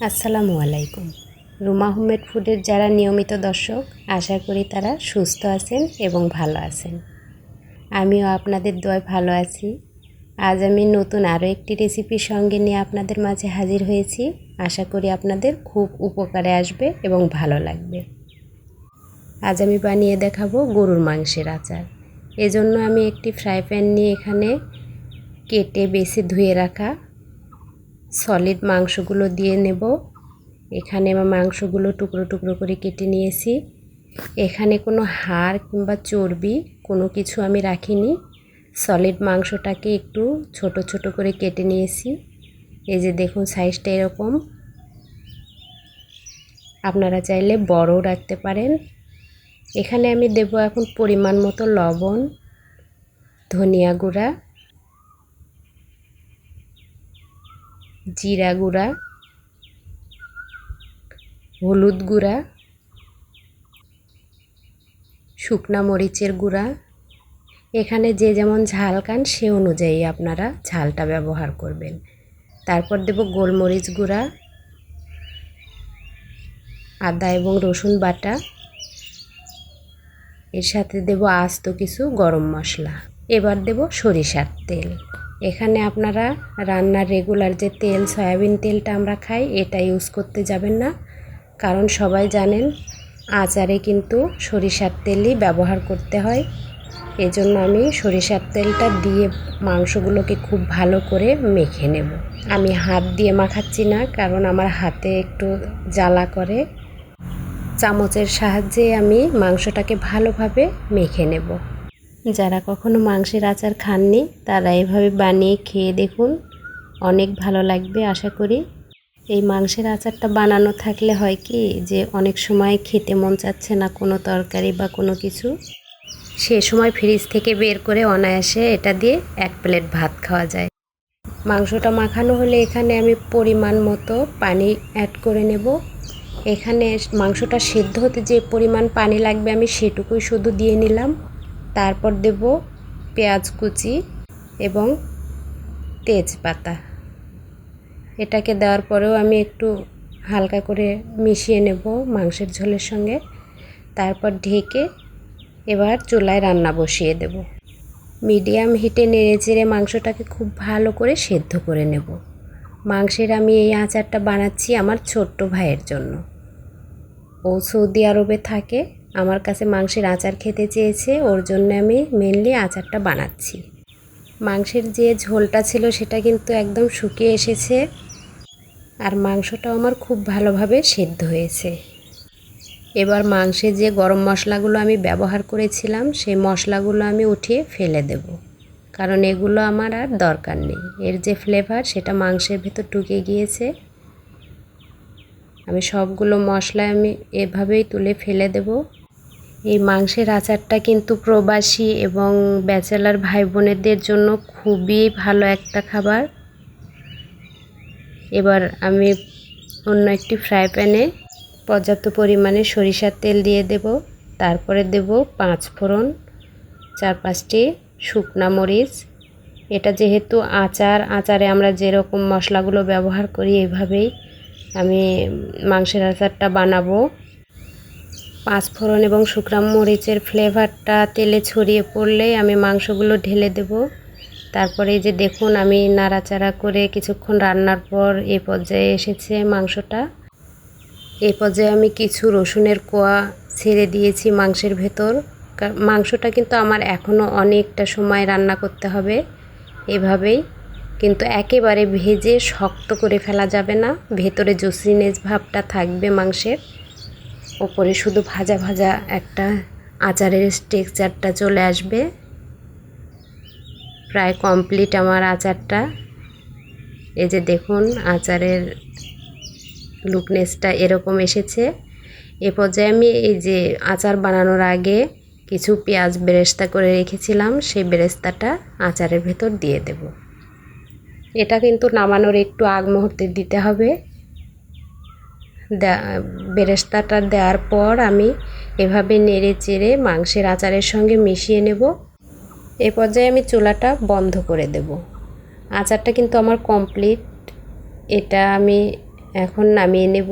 আসসালামু আলাইকুম। রুমা হোমেড ফুডের যারা নিয়মিত দর্শক, আশা করি তারা সুস্থ আছেন এবং ভালো আছেন। আমিও আপনাদের দয় ভালো আছি। আজ আমি নতুন আরও একটি রেসিপির সঙ্গে নিয়ে আপনাদের মাঝে হাজির হয়েছি। আশা করি আপনাদের খুব উপকারে আসবে এবং ভালো লাগবে। আজ আমি বানিয়ে দেখাবো গরুর মাংসের আচার। এজন্য আমি একটি ফ্রাই প্যান নিয়ে এখানে কেটে বেছে ধুয়ে রাখা সলিড মাংসগুলো দিয়ে নেব। এখানে আমার মাংসগুলো টুকরো টুকরো করে কেটে নিয়েছি। এখানে কোনো হাড় কিংবা চর্বি কোনো কিছু আমি রাখিনি। সলিড মাংসটাকে একটু ছোট ছোট করে কেটে নিয়েছি। এই যে দেখুন সাইজটা এরকম। আপনারা চাইলে বড়ও রাখতে পারেন। এখানে আমি দেব এখন পরিমাণ মতো লবণ, ধনিয়া গুঁড়া জিরা গুঁড়া, হলুদ গুঁড়া, শুকনা মরিচের গুঁড়া। এখানে যে যেমন ঝাল খান, সে অনুযায়ী আপনারা ঝালটা ব্যবহার করবেন। তারপর দেব গোলমরিচ গুঁড়া, আদা এবং রসুন বাটা। এর সাথে দেব আস্ত কিছু গরম মশলা। এবার দেব সরিষার তেল। এখানে আপনারা রান্নার রেগুলার যে তেল, সয়াবিন তেলটা আমরা খাই, এটা ইউজ করতে যাবেন না। কারণ সবাই জানেন, আচারে কিন্তু সরিষার তেলই ব্যবহার করতে হয়। এজন্য আমি সরিষার তেলটা দিয়ে মাংসগুলোকে খুব ভালো করে মেখে নেব। আমি হাত দিয়ে মাখাচ্ছি না, কারণ আমার হাতে একটু জ্বালা করে। চামচের সাহায্যে আমি মাংসটাকে ভালোভাবে মেখে নেব। যারা কখনো মাংসের আচার খাননি, তারা এভাবে বানিয়ে খেয়ে দেখুন। অনেক ভালো লাগবে, আশা করি। এই মাংসের আচারটা বানানো থাকলে হয় কি, যে অনেক সময় খেতে মন চাচ্ছে না কোনো তরকারি বা কোনো কিছু। সে সময় ফ্রিজ থেকে বের করে অনায়াসে এটা দিয়ে এক প্লেট ভাত খাওয়া যায়। মাংসটা মাখানো হলে এখানে আমি পরিমাণ মতো পানি অ্যাড করে নেব। এখানে মাংসটা সেদ্ধ হতে যে পরিমাণ পানি লাগবে আমি সেটুকুই শুধু দিয়ে নিলাম। তারপর দেব পেঁয়াজ কুচি এবং তেজপাতা। এটাকে দেওয়ার পরেও আমি একটু হালকা করে মিশিয়ে নেব মাংসের ঝোলের সঙ্গে। তারপর ঢেকে এবার চুলায় রান্না বসিয়ে দেব। মিডিয়াম হিটে নেড়ে চেড়ে মাংসটাকে খুব ভালো করে সেদ্ধ করে নেব। মাংসের আমি এই আচারটা বানাচ্ছি আমার ছোট্ট ভাইয়ের জন্য। ও সৌদি আরবে থাকে আমার কাছে মাংসের আচার খেতে চেয়েছে, ওর জন্য আমি মেনলি আচারটা বানাচ্ছি। মাংসের যে ঝোলটা ছিল সেটা কিন্তু একদম শুকিয়ে এসেছে, আর মাংসটাও আমার খুব ভালোভাবে সেদ্ধ হয়েছে। এবার মাংসে যে গরম মশলাগুলো আমি ব্যবহার করেছিলাম, সেই মশলাগুলো আমি উঠিয়ে ফেলে দেব, কারণ এগুলো আমার আর দরকার নেই। এর যে ফ্লেভার সেটা মাংসের ভেতর ঢুকে গিয়েছে। আমি সবগুলো মশলা আমি এভাবেই তুলে ফেলে দেব। এই মাংসের আচারটা কিন্তু প্রবাসী এবং ব্যাচেলার ভাই বোনেদের জন্য খুবই ভালো একটা খাবার। এবার আমি অন্য একটি ফ্রাই প্যানে পর্যাপ্ত পরিমাণে সরিষার তেল দিয়ে দেব। তারপরে দেব পাঁচ ফোড়ন, চার পাঁচটি শুকনা মরিচ। এটা যেহেতু আচার, আচারে আমরা যেরকম মশলাগুলো ব্যবহার করি এইভাবেই আমি মাংসের আচারটা বানাবো। পাঁচ ফোড়ন এবং শুকনা মরিচের ফ্লেভারটা তেলে ছড়িয়ে পড়লেই আমি মাংসগুলো ঢেলে দেব। তারপরে এই যে দেখুন, আমি নাড়াচাড়া করে কিছুক্ষণ রান্নার পর এ পর্যায়ে এসেছে মাংসটা। এই পর্যায়ে আমি কিছু রসুনের কোয়া ছেড়ে দিয়েছি মাংসের ভেতর। মাংসটা কিন্তু আমার এখনও অনেকটা সময় রান্না করতে হবে এভাবেই, কিন্তু একেবারে ভেজে শক্ত করে ফেলা যাবে না। ভেতরে জসিনেজ ভাবটা থাকবে মাংসের। ওপরে শুধু ভাজা ভাজা একটা আচারের টেক্সচারটা চলে আসবে। প্রায় কমপ্লিট আমার আচারটা। এই যে দেখুন, আচারের লুকনেসটা এরকম এসেছে। এ পর্যায়ে আমি এই যে আচার বানানোর আগে কিছু পেঁয়াজ বেরেস্তা করে রেখেছিলাম, সেই বেরেস্তাটা আচারের ভেতর দিয়ে দেব। এটা কিন্তু নামানোর একটু আগ মুহূর্তে দিতে হবে। বেরেস্তাটা দেওয়ার পর আমি এভাবে নেড়ে চেড়ে মাংসের আচারের সঙ্গে মিশিয়ে নেব। এ পর্যায়ে আমি চুলাটা বন্ধ করে দেব। আচারটা কিন্তু আমার কমপ্লিট। এটা আমি এখন নামিয়ে নেব।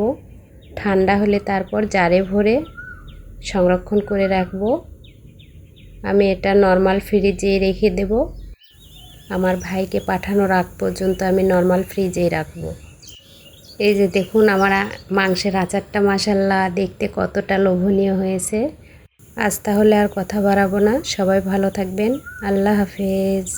ঠান্ডা হলে তারপর জারে ভরে সংরক্ষণ করে রাখব। আমি এটা নর্মাল ফ্রিজে রেখে দেব। আমার ভাইকে পাঠানোর আগ পর্যন্ত আমি নর্মাল ফ্রিজেই রাখব। এই যে দেখুন আমার মাংসের আচারটা মাসাল্লা দেখতে কতটা লোভনীয় হয়েছে। আজ তাহলে আর কথা বাড়াবো না। সবাই ভালো থাকবেন। আল্লাহ হাফেজ।